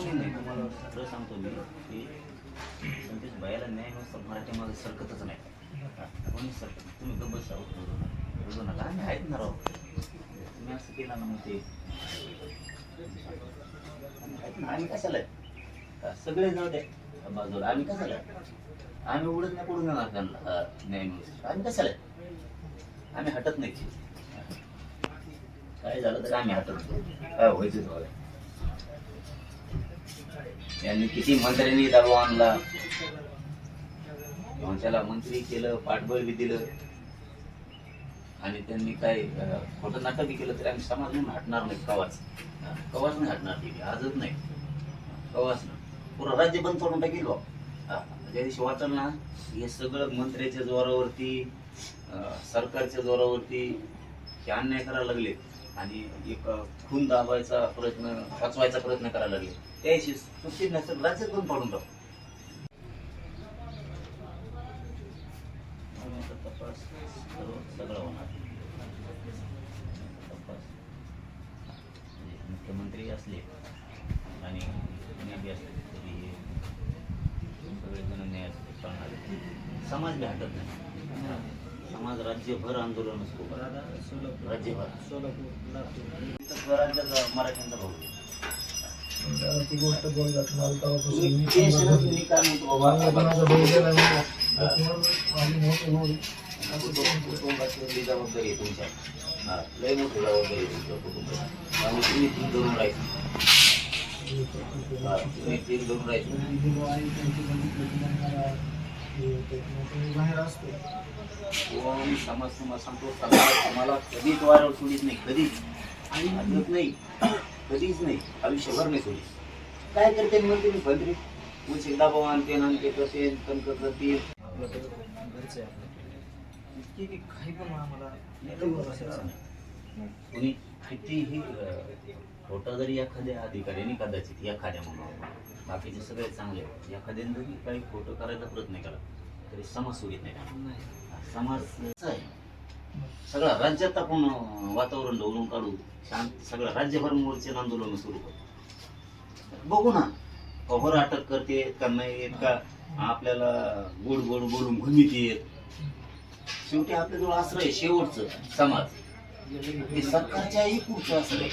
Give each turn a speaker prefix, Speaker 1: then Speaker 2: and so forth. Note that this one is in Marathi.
Speaker 1: सांगतो मी की संदेश भयाला न्याय नुसतं मराठी मागे सरकतच नाही हा, कोणी सरकत तुम्ही गप्प बसा रडू नका आम्ही आहेत ना राव तुम्ही असं केलं ना मग ते आम्ही आहेत ना आम्ही कशाला आहे? सगळे जाऊ दे बाजूला आम्ही कशाला आहे? आम्ही उडत नाही पडून जाणार त्यांना न्याय मिळून आम्ही कशाला आम्ही हटत नाही काय झालं तर आम्ही हटत काय व्हायचं तेव्हा. यांनी किती मंत्र्यांनी दबाव आणला? त्याला मंत्री केलं पाठबळ बी दिलं. आणि त्यांनी काय खोटं नाटक केलं तरी आम्ही समाज म्हणून हटणार नाही कवाच. कवाच नाही हटणार ती आजच नाही. कवाच नाही. पुरं राज्य बंद करून टाकील बा ज्या दिवशी वाचल ना हे सगळं मंत्र्याच्या जोरावरती सरकारच्या जोरावरती हे अन्याय करायला लागले. आणि एक खून दाबायचा प्रयत्न वाचवायचा प्रयत्न करायला लागले. त्याशी सुट्टी नसेल राज्यात बंद पाडून टाकू तपास सगळं होणार. तपास. म्हणजे मुख्यमंत्री असले आणि बी असले तरी हे सगळेजण न्यायासाठी पाळणार. समाज बी हटत नाही. समाज राज्यभर आंदोलन सुरू करा. राज्यभर.
Speaker 2: सोलापूर लातूर.
Speaker 1: स्वराज्याचा मराठ्यांचा भाऊ.
Speaker 2: ती गोष्ट बोलतात मला तेव्हापासून मी
Speaker 1: तुम्ही
Speaker 2: पण
Speaker 1: टेन्शनच नाही काय म्हणतो
Speaker 2: माझा
Speaker 1: बाबा
Speaker 2: माझा भाऊ गेला म्हणून त्याच्यामुळे आम्ही मोठे भाऊ
Speaker 1: कुटुंब- कुटुंबाची एवढी जबाबदारी आहे तुमच्या. हा, लय मोठी जबाबदारी आहे तुमच्या कुटुंबाची. त्यामुळे तुम्ही तीन धरून राहायचं. हा, तुम्ही धरून राहायचं.
Speaker 2: आई त्यांची हे होते. मग तुम्ही बाहेर असतो.
Speaker 1: व मी समाज तुम्हाला सांगतो समाज तुम्हाला कधीच वाऱ्यावर सोडित नाही कधीच. नाही कधीच नाही आयुष्यभर नाही सोडित काय करते म्हणते मी भद्री? उलशी दबाव आणते आणते करते तंक करते
Speaker 2: आपलं घरचं आहे आपलं. इतकी की काही पण असायचं.
Speaker 1: कुणी कितीही खोटा जरी एखाद्या अधिकाऱ्याने कदाचित एखाद्या म्हणून बाकीचे सगळे चांगले. एखाद्याने जरी काही खोटं करायचा प्रयत्न केला तरी समाज सोडित नाही समाज आहे. सगळं राज्यात आपण वातावरण ढवळून काढू शांत सगळं राज्यभर मोर्चे आंदोलन सुरू करू बघू ना कव्हर अटक करते का नाही येत का? आपल्याला गोड गोड बोलून घुमीत येत शेवटी आपल्याजवळ आश्रय शेवटचं समाज. ते सरकारच्याही पुढचं आश्रय